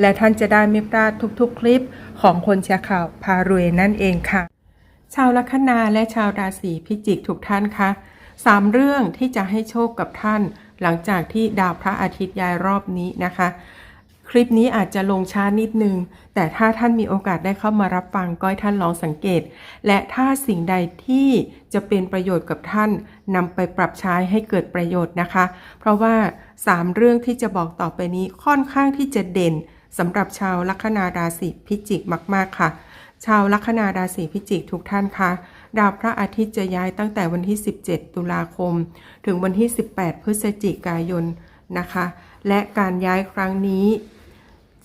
และท่านจะได้ไม่พลาดทุกๆ คลิปของคนแชร์ข่าวพารวยนั่นเองค่ะ ชาวลัคนาและชาวราศีพิจิกทุกท่านคะสามเรื่องที่จะให้โชคกับท่าน หลังจากที่ดาวพระอาทิตย์ย้ายรอบนี้นะคะ คลิปนี้อาจจะลงช้านิดนึง แต่ถ้าท่านมีโอกาสได้เข้ามารับฟังก็ให้ท่านลองสังเกต และถ้าสิ่งใดที่จะเป็นประโยชน์กับท่านนำไปปรับใช้ให้เกิดประโยชน์นะคะ เพราะว่า 3 เรื่องที่จะบอกต่อไปนี้ค่อนข้างที่จะเด่น สำหรับชาวลัคนาราศีพิจิกมากๆค่ะ ชาวลัคนาราศีพิจิกทุกท่านคะดาวพระอาทิตย์จะย้ายตั้งแต่วันที่ 17 ตุลาคม ถึงวันที่ 18 พฤศจิกายนนะคะ และการย้ายครั้งนี้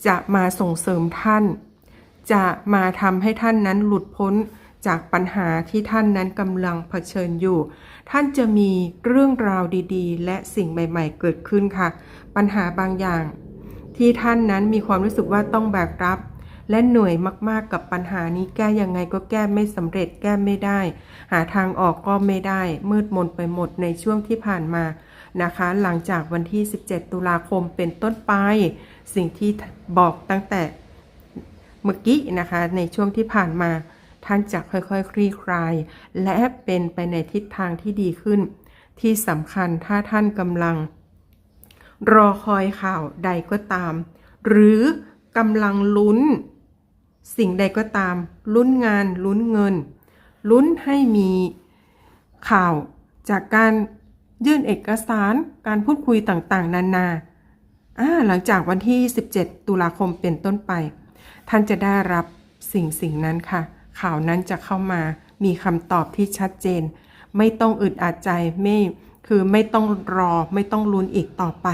จะมาส่งเสริมท่าน จะมาทำให้ท่านนั้นหลุดพ้นจากปัญหาที่ท่านนั้นกำลังเผชิญอยู่ ท่านจะมีเรื่องราวดีๆ และสิ่งใหม่ ๆ เกิดขึ้นค่ะ ปัญหาบางอย่าง ที่ท่านนั้นมีความรู้สึกว่าต้องแบกรับ และเหนื่อยมากๆกับปัญหานี้แก้ยังไงก็แก้ไม่สำเร็จแก้ไม่ได้ หาทางออกก็ไม่ได้ มืดมนไปหมดในช่วงที่ผ่านมานะคะ หลังจากวันที่ 17 ตุลาคมเป็นต้นไป สิ่งที่บอกตั้งแต่เมื่อกี้นะคะ ในช่วงที่ผ่านมา ท่านจะค่อยๆคลี่คลาย และเป็นไปในทิศทางที่ดีขึ้น ที่สำคัญถ้าท่านกำลัง รอคอยข่าวใดก็ตาม หรือกำลังลุ้น สิ่งใดก็ตาม ลุ้นงาน ลุ้นเงิน ลุ้นให้มีข่าวจากการยื่นเอกสารการพูดคุยต่างๆ นานาอ่าหลังจากวันที่ 17 ตุลาคมเป็นต้นไป ท่านจะได้รับสิ่งสิ่งนั้นค่ะ ข่าวนั้นจะเข้ามามีคำตอบที่ชัดเจน ไม่ต้องอึดอัดใจไม่คือไม่ต้องรอไม่ต้องลุ้นอีกต่อไป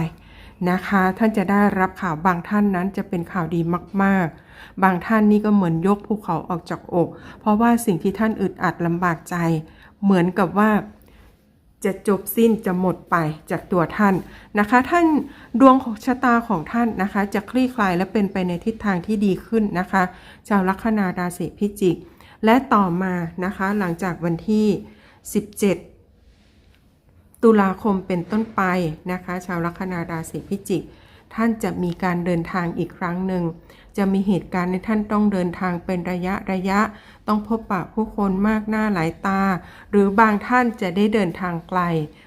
นะคะ ท่านจะได้รับข่าวบางท่านนั้นจะเป็นข่าวดีมากๆ บางท่านนี่ก็เหมือนยกภูเขาออกจากอก เพราะว่าสิ่งที่ท่านอึดอัดลำบากใจ เหมือนกับว่าจะจบสิ้นจะหมดไปจากตัวท่านนะคะ ท่านดวงของชะตาของท่านนะคะ จะคลี่คลายและเป็นไปในทิศทางที่ดีขึ้นนะคะ ชาวลัคนาราศีพิจิก และต่อมานะคะหลังจากวันที่ 17 ตุลาคมเป็นต้นไปนะคะ ชาวลัคนาราศีพิจิก ท่านจะมีการเดินทางอีกครั้งหนึ่ง จะมีเหตุการณ์ในท่านต้องเดินทางเป็นระยะระยะ ต้องพบปะผู้คนมากหน้าหลายตา หรือบางท่านจะได้เดินทางไกล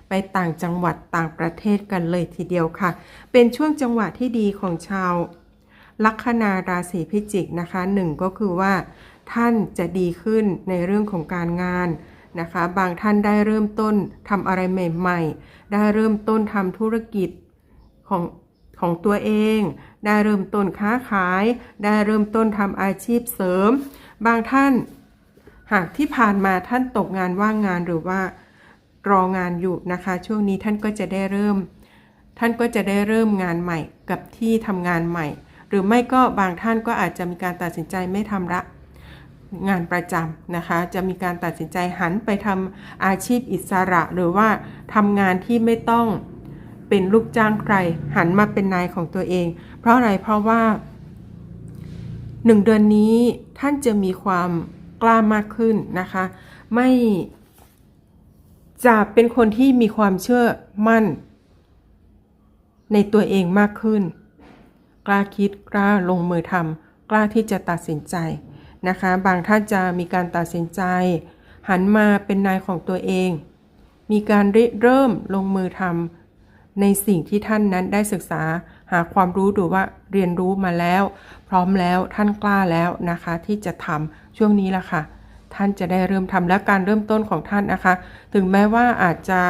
ไปต่างจังหวัดต่างประเทศกันเลยทีเดียวค่ะ เป็นช่วงจังหวะที่ดีของชาวลัคนาราศีพิจิกนะคะหนึ่งก็คือว่า ท่านจะดีขึ้นในเรื่องของการงาน นะคะ บางท่านได้เริ่มต้นทำอะไรใหม่ ๆ ได้เริ่มต้นทำธุรกิจของของตัวเอง ได้เริ่มต้นค้าขาย ได้เริ่มต้นทำอาชีพเสริม บางท่านหากที่ผ่านมาท่านตกงานว่างงานหรือว่ารองานอยู่นะคะ ช่วงนี้ท่านก็จะได้เริ่ม ท่านก็จะได้เริ่มงานใหม่กับที่ทำงานใหม่ หรือไม่ก็บางท่านก็อาจจะมีการตัดสินใจไม่ทำละ งานประจำนะคะ จะมีการตัดสินใจหันไปทำอาชีพอิสระ หรือว่าทำงานที่ไม่ต้องเป็นลูกจ้างใคร หันมาเป็นนายของตัวเอง เพราะอะไรเพราะว่าหนึ่งเดือนนี้ท่านจะมีความกล้ามากขึ้นนะคะ ไม่จะเป็นคนที่มีความเชื่อมั่น ในตัวเองมากขึ้น กล้าคิดกล้าลงมือทำกล้าที่จะตัดสินใจ นะคะ บางท่านจะมีการตัดสินใจ หันมาเป็นนายของตัวเอง มีการเริ่มลงมือทำในสิ่งที่ท่านนั้นได้ศึกษาหาความรู้ดูว่าเรียนรู้มาแล้ว พร้อมแล้วท่านกล้าแล้วนะคะ ที่จะทำช่วงนี้ละค่ะ ท่านจะได้เริ่มทำและการเริ่มต้นของท่านนะคะ ถึงแม้ว่าอาจจะ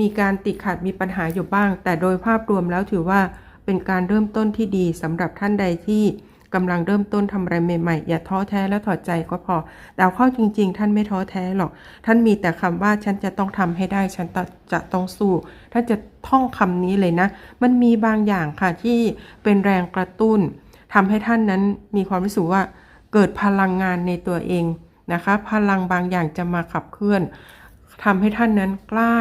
มีการติดขัดมีปัญหาอยู่บ้าง แต่โดยภาพรวมแล้วถือว่าเป็นการเริ่มต้นที่ดีสำหรับท่านใดที่ กำลังเริ่มต้นทำอะไรใหม่ๆ อย่าท้อแท้และถอดใจก็พอ แต่เข้าจริง ๆ ท่านไม่ท้อแท้หรอก ท่านมีแต่คำว่าฉันจะต้องทำให้ได้ ฉันจะต้องสู้ถ้านจะท่องคำนี้เลยนะ มันมีบางอย่างค่ะที่เป็นแรงกระตุ้นทำให้ท่านนั้นมีความรู้สึกว่าเกิดพลังงานในตัวเองนะคะ พลังบางอย่างจะมาขับเคลื่อนทำให้ท่านนั้นกล้า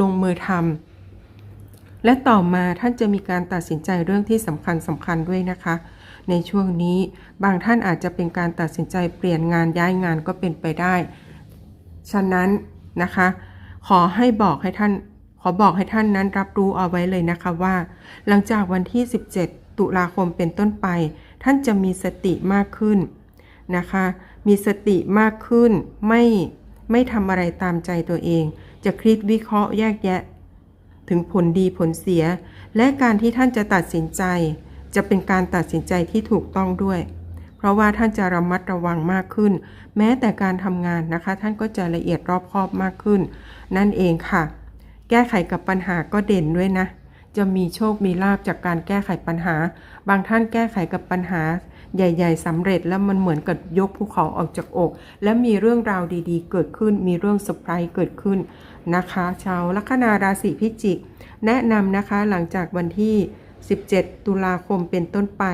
ลงมือทำ และต่อมาท่านจะมีการตัดสินใจเรื่องที่สำคัญสำคัญด้วยนะคะ ในช่วงนี้บางท่านอาจจะเป็นการตัดสินใจเปลี่ยนงานย้ายงานก็เป็นไปได้ ฉะนั้นนะคะ ขอให้บอกให้ท่าน ขอบอกให้ท่านนั้นรับรู้เอาไว้เลยนะคะว่า หลังจากวันที่ 17 ตุลาคมเป็นต้นไป ท่านจะมีสติมากขึ้นนะคะ มีสติมากขึ้นไม่ไม่ทำอะไรตามใจตัวเอง จะคิดวิเคราะห์แยกแยะ ถึงผลดีผลเสีย และการที่ท่านจะตัดสินใจ จะเป็นการตัดสินใจที่ถูกต้องด้วย เพราะว่าท่านจะระมัดระวังมากขึ้น แม้แต่การทำงานนะคะ ท่านก็จะละเอียดรอบคอบมากขึ้น นั่นเองค่ะ แก้ไขกับปัญหาก็เด่นด้วยนะ จะมีโชคมีลาบจากการแก้ไขปัญหา บางท่านแก้ไขกับปัญหาใหญ่ๆสำเร็จแล้วมันเหมือนกับยกภูเขาออกจากอก และมีเรื่องราวดีๆ เกิดขึ้น มีเรื่องเซอร์ไพรส์เกิดขึ้น นะคะ ชาวลัคนาราศีพิจิก แนะนำนะคะหลังจากวันที่ 17 ตุลาคมเป็นต้นไป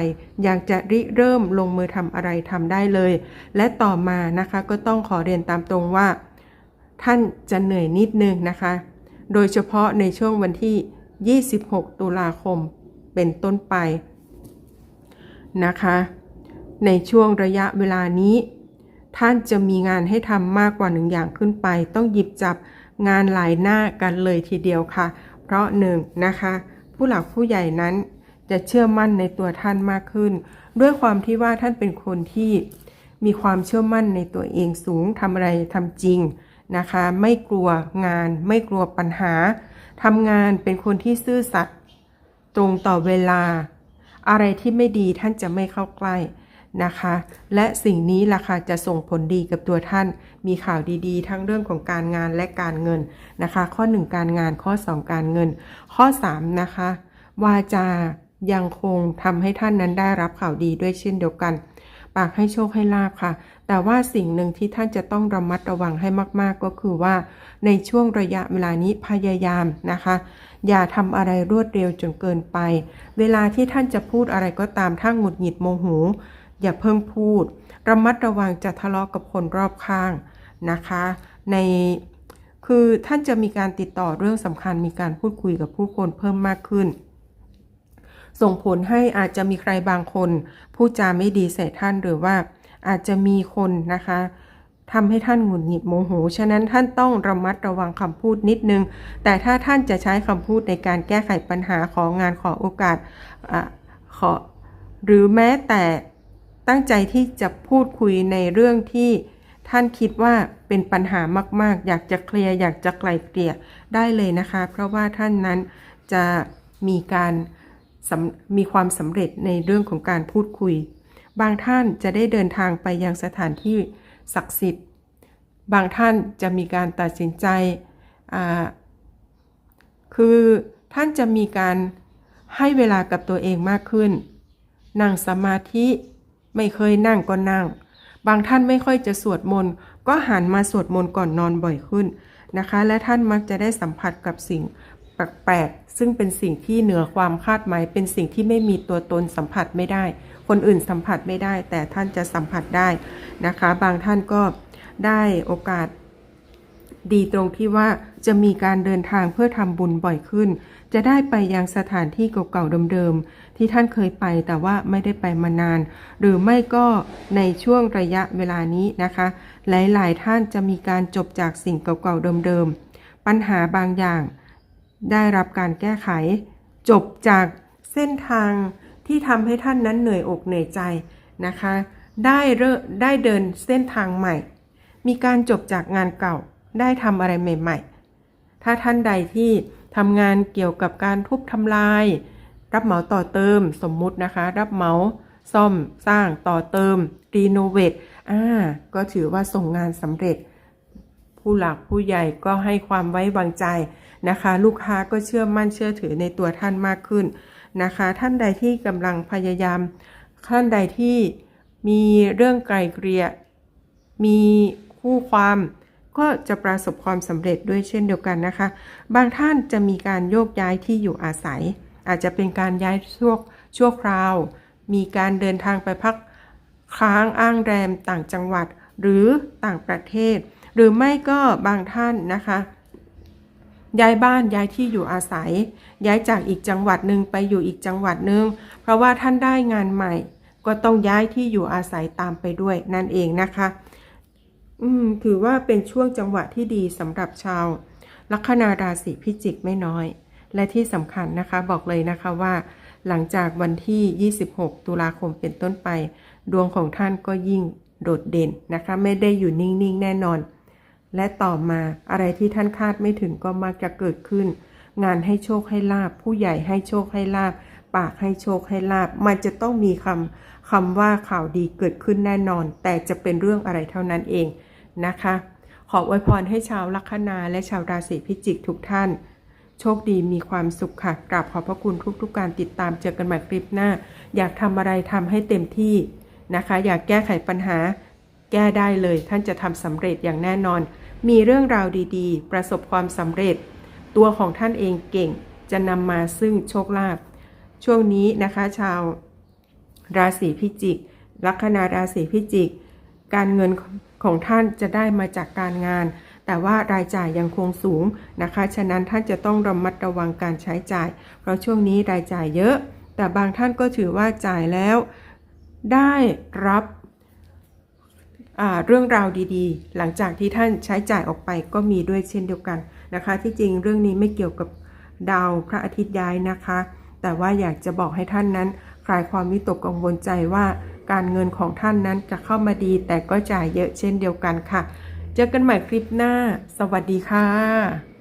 อยากจะริเริ่มลงมือทำอะไรทำได้เลย และต่อมานะคะก็ต้องขอเรียนตามตรงว่า ท่านจะเหนื่อยนิดนึงนะคะ โดยเฉพาะในช่วงวันที่ 26 ตุลาคมเป็นต้นไปนะคะ ในช่วงระยะเวลานี้ ท่านจะมีงานให้ทำมากกว่าหนึ่งอย่างขึ้นไป ต้องหยิบจับ งานหลายหน้ากันเลยทีเดียวค่ะ เพราะหนึ่งนะคะ ผู้หลักผู้ใหญ่นั้นจะเชื่อมั่นในตัวท่านมากขึ้น ด้วยความที่ว่าท่านเป็นคนที่มีความเชื่อมั่นในตัวเองสูงทำอะไรทำจริงนะคะ ไม่กลัวงาน ไม่กลัวปัญหาทำงานเป็นคนที่ซื่อสัตย์ตรงต่อเวลา อะไรที่ไม่ดีท่านจะไม่เข้าใกล้ นะคะ และสิ่งนี้ล่ะค่ะจะส่งผลดีกับตัวท่าน มีข่าวดีๆ ทั้งเรื่องของการงานและการเงินนะคะ ข้อ 1 การงานข้อ 2 การเงิน ข้อ 3 นะคะ วาจายังคงทำให้ท่านนั้นได้รับข่าวดีด้วยเช่นเดียวกัน ปากให้โชคให้ลาบค่ะ แต่ว่าสิ่งหนึ่งที่ท่านจะต้องระมัดระวังให้มากๆก็คือว่า ในช่วงระยะเวลานี้พยายามนะคะ อย่าทำอะไรรวดเร็วจนเกินไป เวลาที่ท่านจะพูดอะไรก็ตามถ้าหงุดหงิดโมโห อย่าเพิ่งพูด ระมัดระวังจะทะเลาะกับคนรอบข้างนะคะ ในคือท่านจะมีการติดต่อเรื่องสำคัญมีการพูดคุยกับผู้คนเพิ่มมากขึ้น ส่งผลให้อาจจะมีใครบางคนพูดจาไม่ดีใส่ท่านหรือว่าอาจจะมีคนนะคะทำให้ท่านหงุดหงิดโมโห ฉะนั้นท่านต้องระมัดระวังคำพูดนิดนึง แต่ถ้าท่านจะใช้คำพูดในการแก้ไขปัญหาของงานขอโอกาสอขอหรือแม้แต่ ตั้งใจที่จะพูดคุยในเรื่องที่ท่านคิดว่าเป็นปัญหามากๆ อยากจะเคลียร์อยากจะไกลเกลี่ยได้เลยนะคะ เพราะว่าท่านนั้นจะมีการมีความสำเร็จในเรื่องของการพูดคุย บางท่านจะได้เดินทางไปยังสถานที่ศักดิ์สิทธิ์ บางท่านจะมีการตัดสินใจ คือท่านจะมีการให้เวลากับตัวเองมากขึ้น นั่งสมาธิ ไม่เคยนั่งก็นั่ง บางท่านไม่ค่อยจะสวดมนต์ก็หันมาสวดมนต์ก่อนนอนบ่อยขึ้นนะคะ และท่านมักจะได้สัมผัสกับสิ่งแปลกๆซึ่งเป็นสิ่งที่เหนือความคาดหมาย เป็นสิ่งที่ไม่มีตัวตนสัมผัสไม่ได้ คนอื่นสัมผัสไม่ได้ แต่ท่านจะสัมผัสได้นะคะ บางท่านก็ได้โอกาสดีตรงที่ว่าจะมีการเดินทางเพื่อทำบุญบ่อยขึ้น จะได้ไปยังสถานที่เก่าๆเดิมๆที่ท่านเคยไปแต่ว่าไม่ได้ไปมานาน หรือไม่ก็ในช่วงระยะเวลานี้นะคะ หลายๆ ท่านจะมีการจบจากสิ่งเก่าๆเดิมๆปัญหาบางอย่าง ได้รับการแก้ไข จบจากเส้นทางที่ทำให้ท่านนั้นเหนื่อยอกเหนื่อยใจนะคะ ได้เร่ได้เดินเส้นทางใหม่ มีการจบจากงานเก่าได้ทำอะไรใหม่ ๆ ถ้าท่านใดที่ ทำงานเกี่ยวกับการทุบทำลาย รับเหมาต่อเติมสมมุตินะคะ รับเหมาซ่อมสร้างต่อเติมรีโนเวทอ่าก็ถือว่าส่งงานสำเร็จ ผู้หลักผู้ใหญ่ก็ให้ความไว้วางใจนะคะ ลูกค้าก็เชื่อมั่นเชื่อถือในตัวท่านมากขึ้นนะคะ ท่านใดที่กำลังพยายาม ท่านใดที่มีเรื่องไกลเกลี่ยมีคู่ความ ก็จะประสบความสำเร็จด้วยเช่นเดียวกันนะคะ บางท่านจะมีการโยกย้ายที่อยู่อาศัย อาจจะเป็นการย้ายชั่วชั่วคราว มีการเดินทางไปพักค้างอ้างแรมต่างจังหวัดหรือต่างประเทศ หรือไม่ก็บางท่านนะคะ ย้ายบ้านย้ายที่อยู่อาศัย ย้ายจากอีกจังหวัดหนึ่งไปอยู่อีกจังหวัดหนึ่งเพราะว่าท่านได้งานใหม่ ก็ต้องย้ายที่อยู่อาศัยตามไปด้วยนั่นเองนะคะ อืม ถือว่าเป็นช่วงจังหวะที่ดีสำหรับชาว ลัคนาราศีพิจิกไม่น้อย และที่สำคัญนะคะบอกเลยนะคะว่า หลังจากวันที่ 26 ตุลาคมเป็นต้นไป ดวงของท่านก็ยิ่งโดดเด่นนะคะ ไม่ได้อยู่นิ่งๆ แน่นอน และต่อมาอะไรที่ท่านคาดไม่ถึงก็มักจะเกิดขึ้น งานให้โชคให้ลาบ ผู้ใหญ่ให้โชคให้ลาบ ปากให้โชคให้ลาบ มันจะต้องมีคำคำว่าข่าวดีเกิดขึ้นแน่นอน แต่จะเป็นเรื่องอะไรเท่านั้นเอง นะคะ ขออวยพรให้ชาวลัคนาและชาวราศีพิจิกทุกท่าน โชคดีมีความสุขค่ะกราบขอบพระคุณทุกๆการติดตามเจอกันใหม่คลิปหน้า อยากทำอะไรทำให้เต็มที่นะคะ อยากแก้ไขปัญหา แก้ได้เลย ท่านจะทำสำเร็จอย่างแน่นอน มีเรื่องราวดีๆ ประสบความสำเร็จ ตัวของท่านเองเก่ง จะนำมาซึ่งโชคลาภช่วงนี้นะคะชาวราศีพิจิก ลัคนาราศีพิจิก การเงิน ของท่านจะได้มาจากการงาน แต่ว่ารายจ่ายยังคงสูงนะคะ ฉะนั้นท่านจะต้องระมัดระวังการใช้จ่าย เพราะช่วงนี้รายจ่ายเยอะ แต่บางท่านก็ถือว่าจ่ายแล้วได้รับเรื่องราวดีๆ หลังจากที่ท่านใช้จ่ายออกไปก็มีด้วยเช่นเดียวกันนะคะ ที่จริงเรื่องนี้ไม่เกี่ยวกับดาวพระอาทิตย์ย้ายนะคะ แต่ว่าอยากจะบอกให้ท่านนั้น คลายความวิตกกังวลใจว่า การเงินของท่านนั้นจะเข้ามาดีแต่ก็จ่ายเยอะเช่นเดียวกันค่ะ เจอกันใหม่คลิปหน้า สวัสดีค่ะ